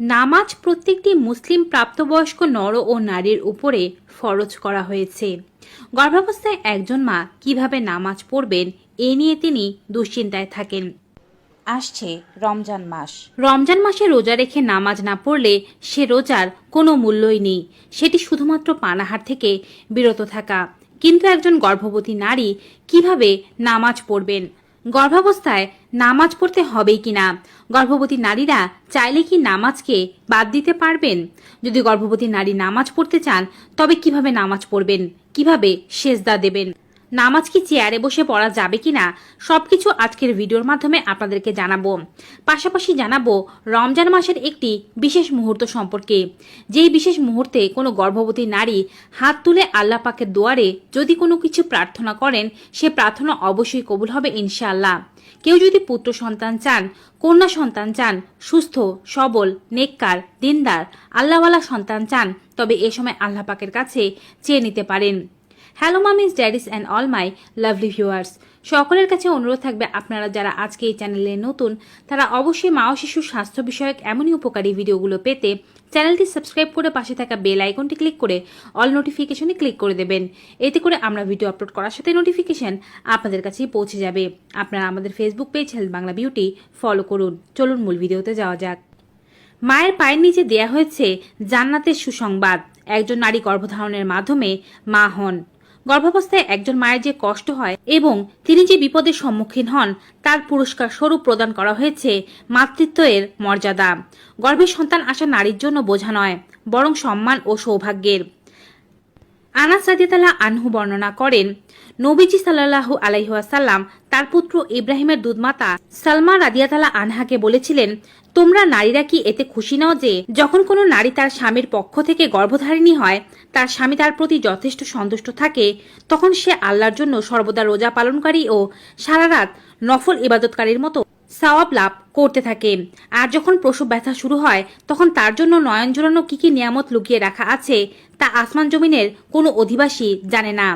নামাজ প্রত্যেকটি মুসলিম প্রাপ্তবয়স্ক নর ও নারীর উপরে ফরজ করা হয়েছে। গর্ভাবস্থায় একজন মা কীভাবে নামাজ পড়বেন এ নিয়ে তিনি দুশ্চিন্তায় থাকেন। আসছে রমজান মাস। রমজান মাসে রোজা রেখে নামাজ না পড়লে সে রোজার কোনো মূল্যই নেই। সেটি শুধুমাত্র পানাহার থেকে বিরত থাকা। কিন্তু একজন গর্ভবতী নারী কীভাবে নামাজ পড়বেন? গর্ভাবস্থায় নামাজ পড়তে হবে কিনা? গর্ভবতী নারীরা চাইলে কি নামাজকে বাদ দিতে পারবেন? যদি গর্ভবতী নারী নামাজ পড়তে চান, তবে কীভাবে নামাজ পড়বেন? কীভাবে সেজদা দেবেন? নামাজ কি চেয়ারে বসে পড়া যাবে কিনা সবকিছু আজকের ভিডিওর মাধ্যমে আপনাদেরকে জানাব। পাশাপাশি জানাব, রমজান মাসের একটি বিশেষ মুহূর্ত সম্পর্কে। যেই বিশেষ মুহূর্তে কোনো গর্ভবতী নারী হাত তুলে আল্লাহ পাকের দুয়ারে যদি কোনো কিছু প্রার্থনা করেন, সে প্রার্থনা অবশ্যই কবুল হবে ইনশাআল্লাহ। কেউ যদি পুত্র সন্তান চান, কন্যা সন্তান চান, সুস্থ, সবল, নেককার, দিনদার, আল্লাহওয়ালা সন্তান চান, তবে এ সময় আল্লাহ পাকের কাছে চেয়ে নিতে পারেন। Hello mummies daddies and all my lovely viewers সকলের কাছে অনুরোধ থাকবে আপনারা যারা আজকে এই চ্যানেলে নতুন, তারা অবশ্যই মা ও শিশুর স্বাস্থ্য বিষয়ক এমনই উপকারী ভিডিওগুলো পেতে চ্যানেলটি সাবস্ক্রাইব করে পাশে থাকা বেল আইকনটি ক্লিক করে অল নোটিফিকেশনে ক্লিক করে দেবেন। এতে করে আমরা ভিডিও আপলোড করার সাথে নোটিফিকেশন আপনাদের কাছেই পৌঁছে যাবে। আপনারা আমাদের Facebook page health Bangla beauty follow করুন। চলুন মূল ভিডিওতে যাওয়া যাক। মায়ের পায়ের নিচে দেয়া হয়েছে জান্নাতের সুসংবাদ। একজন নারী গর্ভধারণের মাধ্যমে মা হন। গর্ভাবস্থায় একজন মায়ের যে কষ্ট হয় এবং তিনি যে বিপদের সম্মুখীন হন, তার পুরস্কার স্বরূপ প্রদান করা হয়েছে মাতৃত্ব এর মর্যাদা। গর্ভে সন্তান আসা নারীর জন্য বোঝা নয়, বরং সম্মান ও সৌভাগ্যের। আনাস রাদিয়াতাল্লাহ আনহু বর্ণনা করেন, নবীজি সাল্লাল্লাহু আলাইহাসাল্লাম তার পুত্র ইব্রাহিমের দুধমাতা সালমা রাদিয়াতাল্লাহ আনহাকে বলেছিলেন, তোমরা নারীরা কি এতে খুশি নাও যে, যখন কোনো নারী তার স্বামীর পক্ষ থেকে গর্ভধারিণী হয়, তার স্বামী তার প্রতি যথেষ্ট সন্তুষ্ট থাকে, তখন সে আল্লাহর জন্য সর্বদা রোজা পালনকারী ও সারা রাত নফল ইবাদতকারীর মতো সওয়াব লাভ করতে থাকে। আর যখন প্রসব ব্যথা শুরু হয়, তখন তার জন্য নয়ন জোড়ানো কি কি নিয়ামত লুকিয়ে রাখা আছে, তা আসমান জমিনের কোনো অধিবাসী জানে না।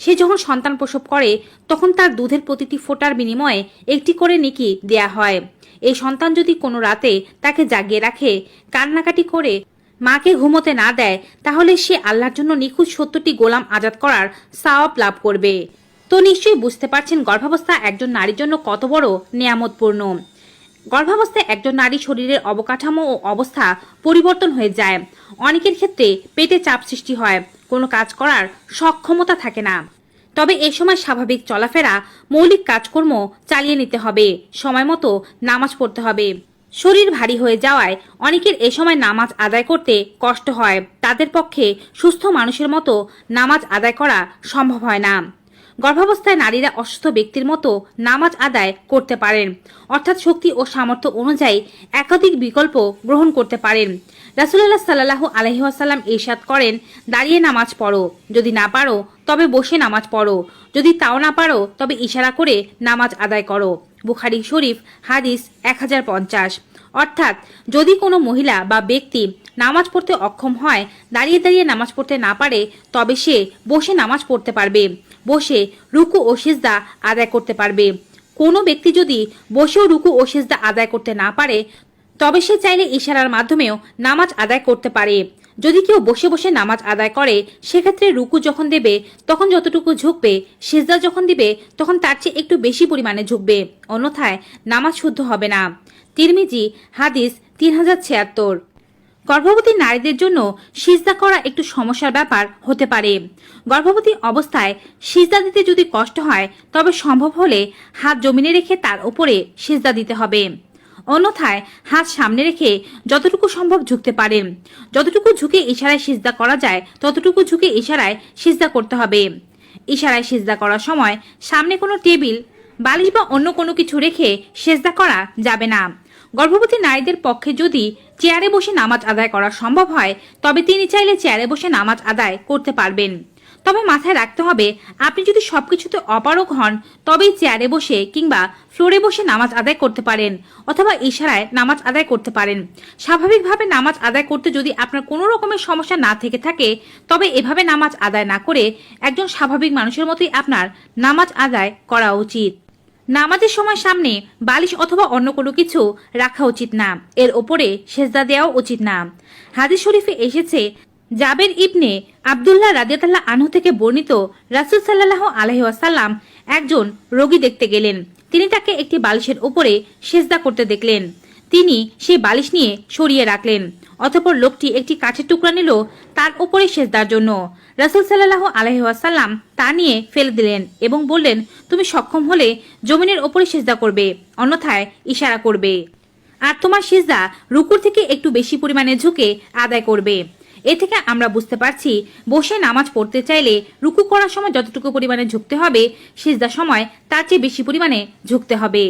সে যখন সন্তান প্রসব করে, তখন তার দুধের প্রতিটি ফোটার বিনিময়ে একটি করে নিকি দেয়া হয়। এই সন্তান যদি কোনো রাতে তাকে জাগিয়ে রাখে, কান্নাকাটি করে, মাকে ঘুমোতে না দেয়, তাহলে সে আল্লাহর জন্য নিখুঁত সত্তরটি গোলাম আজাদ করার সাওয়াব লাভ করবে। তো নিশ্চয়ই বুঝতে পারছেন গর্ভাবস্থা একজন নারীর জন্য কত বড় নিয়ামতপূর্ণ। গর্ভাবস্থায় একজন নারী শরীরের অবকাঠামো ও অবস্থা পরিবর্তন হয়ে যায়। অনেকের ক্ষেত্রে পেটে চাপ সৃষ্টি হয়, কোনো কাজ করার সক্ষমতা থাকে না। তবে এ সময় স্বাভাবিক চলাফেরা, মৌলিক কাজকর্ম চালিয়ে নিতে হবে, সময় মতো নামাজ পড়তে হবে। শরীর ভারী হয়ে যাওয়ায় অনেকের এ সময় নামাজ আদায় করতে কষ্ট হয়। তাদের পক্ষে সুস্থ মানুষের মতো নামাজ আদায় করা সম্ভব হয় না। গর্ভাবস্থায় নারীরা অসুস্থ ব্যক্তির মতো নামাজ আদায় করতে পারেন। অর্থাৎ শক্তি ও সামর্থ্য অনুযায়ী একাধিক বিকল্প গ্রহণ করতে পারেন। রাসুল্লাহ সাল্লাহ আলহিহাসাল্লাম ইরশাদ করেন, দাঁড়িয়ে নামাজ পড়ো। যদি না পারো, তবে বসে নামাজ পড়ো। যদি তাও না পারো, তবে ইশারা করে নামাজ আদায় করো। বুখারি শরীফ, হাদিস এক হাজার পঞ্চাশ। অর্থাৎ যদি কোনো মহিলা বা ব্যক্তি নামাজ পড়তে অক্ষম হয়, দাঁড়িয়ে দাঁড়িয়ে নামাজ পড়তে না পারে, তবে সে বসে নামাজ পড়তে পারবে। বসে রুকু ও সিজদা আদায় করতে পারবে। কোনো ব্যক্তি যদি বসেও রুকু ও সিজদা আদায় করতে না পারে, তবে সে চাইলে ইশারার মাধ্যমেও নামাজ আদায় করতে পারে। যদি কেউ বসে বসে নামাজ আদায় করে, সেক্ষেত্রে রুকু যখন দেবে, তখন যতটুকু ঝুঁকবে, সিজদা যখন দিবে, তখন তার চেয়ে একটু বেশি পরিমাণে ঝুঁকবে। অন্যথায় নামাজ শুদ্ধ হবে না। তিরমিজি, হাদিস তিন হাজার ছিয়াত্তর। গর্ভবতী নারীদের জন্য সিজদা করা একটু সমস্যার ব্যাপার হতে পারে। গর্ভবতী অবস্থায় সিজদা দিতে যদি কষ্ট হয়, তবে সম্ভব হলে হাত জমিনে রেখে তার উপরে সিজদা দিতে হবে। অন্যথায় হাত সামনে রেখে যতটুকু সম্ভব ঝুঁকতে পারেন যতটুকু ঝুঁকে ইশারায় সিজদা করা যায়, ততটুকু ঝুঁকে ইশারায় সিজদা করতে হবে। ইশারায় সিজদা করার সময় সামনে কোনো টেবিল, বালিশ বা অন্য কোনো কিছু রেখে সেজদা করা যাবে না। গর্ভবতী নারীদের পক্ষে যদি চেয়ারে বসে নামাজ আদায় করা সম্ভব হয়, তবে তিনি চাইলে চেয়ারে বসে নামাজ আদায় করতে পারবেন। তবে মাথায় রাখতে হবে, আপনি যদি সবকিছুতে অপারগ হন, তবেই চেয়ারে বসে কিংবা ফ্লোরে বসে নামাজ আদায় করতে পারেন, অথবা ইশারায় নামাজ আদায় করতে পারেন। স্বাভাবিকভাবে নামাজ আদায় করতে যদি আপনার কোনো রকমের সমস্যা না থেকে থাকে, তবে এভাবে নামাজ আদায় না করে একজন স্বাভাবিক মানুষের মতোই আপনার নামাজ আদায় করা উচিত। নামাজের সময় সামনে বালিশ অথবা অন্য কোনো কিছু রাখা উচিত না। এর ওপরে সেজদা দেওয়া উচিত না। হাদিস শরীফে এসেছে, জাবের ইবনে আবদুল্লাহ রাজিয়াতাল্লাহ আনহু থেকে বর্ণিত রাসুল সাল্লাহ আলহি আসাল্লাম একজন রোগী দেখতে গেলেন। তিনি তাকে একটি বালিশের উপরে সেজদা করতে দেখলেন। তিনি সেই বালিশ নিয়ে সরিয়ে রাখলেন। অতপর লোকটি একটি কাঠের টুকরা নিল, তার উপরে সেজদার জন্য। রাসুল সাল্লাহ আলহাসাল্লাম তা নিয়ে ফেলে দিলেন এবং বললেন, তুমি সক্ষম হলে জমিনের ওপরে সেজদা করবে, অন্যথায় ইশারা করবে। আর তোমার সেজদা রুকুর থেকে একটু বেশি পরিমাণে ঝুঁকে আদায় করবে। এ থেকে আমরা বুঝতে পারছি, বসে নামাজ পড়তে চাইলে রুকু করার সময় যতটুকু পরিমাণে ঝুঁকতে হবে, সেজদার সময় তার চেয়ে বেশি পরিমাণে ঝুঁকতে হবে।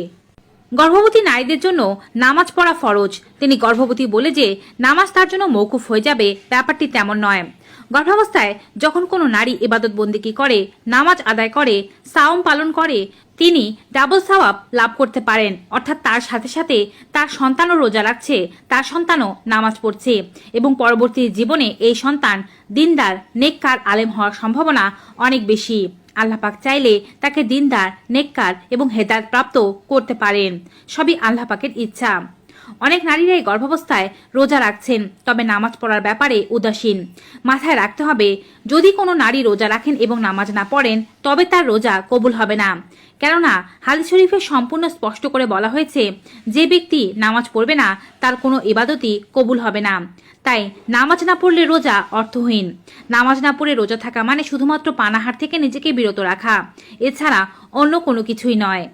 গর্ভবতী নারীদের জন্য নামাজ পড়া ফরজ। তিনি গর্ভবতী বলে যে, নামাজ তার জন্য মৌকুফ হয়ে যাবে, ব্যাপারটি তেমন নয়। গর্ভাবস্থায় যখন কোনো নারী ইবাদত বন্দিকি করে, নামাজ আদায় করে, সাওম পালন করে, তিনি ডাবল সাওয়াব লাভ করতে পারেন। অর্থাৎ তার সাথে সাথে তার সন্তানও রোজা রাখছে, তার সন্তানও নামাজ পড়ছে এবং পরবর্তী জীবনে এই সন্তান দিনদার, নেককার, আলেম হওয়ার সম্ভাবনা অনেক বেশি। আল্লাহ পাক চাইলে তাকে দিনদার নেককার এবং হেদায়ত প্রাপ্ত করতে পারেন। সবই আল্লাপাকের ইচ্ছা। অনেক নারীরাই গর্ভাবস্থায় রোজা রাখছেন, তবে নামাজ পড়ার ব্যাপারে উদাসীন। মাথায় রাখতে হবে, যদি কোনো নারী রোজা রাখেন এবং নামাজ না পড়েন, তবে তার রোজা কবুল হবে না। কেননা, হাদিস শরীফে সম্পূর্ণ স্পষ্ট করে বলা হয়েছে, যে ব্যক্তি নামাজ পড়বে না, তার কোনো ইবাদতই কবুল হবে না। তাই, নামাজ না পড়লে রোজা অর্থহীন। নামাজ না পড়ে রোজা থাকা মানে শুধুমাত্র পানাহার থেকে নিজেকে বিরত রাখা। এছাড়া অন্য কোনো কিছুই নয়।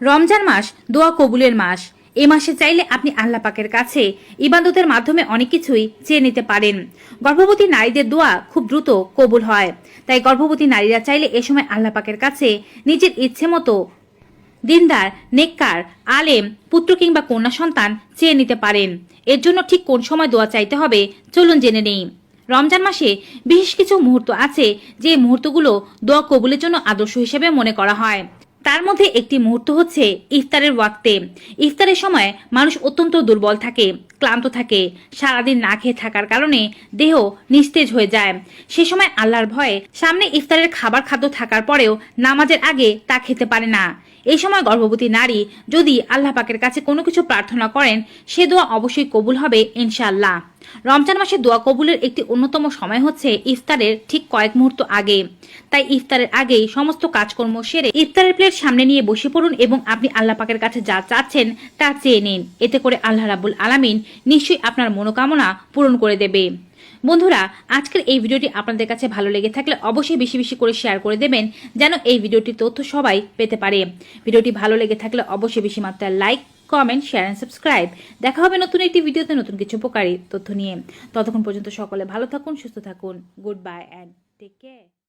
রমজান মাস দোয়া কবুলের মাস। এ মাসে চাইলে আপনি আল্লাহ পাকের কাছে ইবাদতের মাধ্যমে অনেক কিছুই চেয়ে নিতে পারেন। গর্ভবতী নারীদের দোয়া খুব দ্রুত কবুল হয়। তাই গর্ভবতী নারীরা চাইলে এ সময় আল্লাহ পাকের কাছে নিজের ইচ্ছে মতো দিনদার, নেককার, আলেম, পুত্র কিংবা কন্যা সন্তান চেয়ে নিতে পারেন। এর জন্য ঠিক কোন সময় দোয়া চাইতে হবে চলুন জেনে নেই। রমজান মাসে বিশেষ কিছু মুহূর্ত আছে যে মুহূর্তগুলো দোয়া কবুলের জন্য আদর্শ হিসেবে মনে করা হয়। তার মধ্যে একটি মুহূর্ত হচ্ছে ইফতারের ওয়াক্তে। ইফতারের সময় মানুষ অত্যন্ত দুর্বল থাকে, ক্লান্ত থাকে, সারাদিন না খেয়ে থাকার কারণে দেহ নিস্তেজ হয়ে যায়। সে সময় আল্লাহর ভয়ে সামনে ইফতারের খাবার খাদ্য থাকার পরেও নামাজের আগে তা খেতে পারে না। এই সময় গর্ভবতী নারী যদি আল্লাহ পাকের কাছে কোনো কিছু প্রার্থনা করেন, সে দোয়া অবশ্যই কবুল হবে ইনশাআল্লাহ। রমজান মাসে দোয়া কবুলের একটি অন্যতম সময় হচ্ছে ইফতারের ঠিক কয়েক মুহূর্ত আগে। তাই ইফতারের আগেই সমস্ত কাজকর্ম সেরে ইফতারের প্লেট সামনে নিয়ে বসে পড়ুন এবং আপনি আল্লাহ পাকের কাছে যা চাচ্ছেন তা চেয়ে নিন। এতে করে আল্লাহ রাবুল আলামিন নিশ্চয়ই আপনার মনোকামনা পূরণ করে দেবে। বন্ধুরা, আজকের এই ভিডিওটি আপনাদের কাছে ভালো লেগে থাকলে অবশ্যই বেশি বেশি করে শেয়ার করে দেবেন, যেন এই ভিডিওটির তথ্য সবাই পেতে পারে। ভিডিওটি ভালো লেগে থাকলে অবশ্যই বেশি মাত্রায় like comment share and subscribe দেখা হবে নতুন একটি ভিডিওতে নতুন কিছু উপকারী তথ্য নিয়ে। ততক্ষণ পর্যন্ত সকলে ভালো থাকুন, সুস্থ থাকুন। Good bye and take care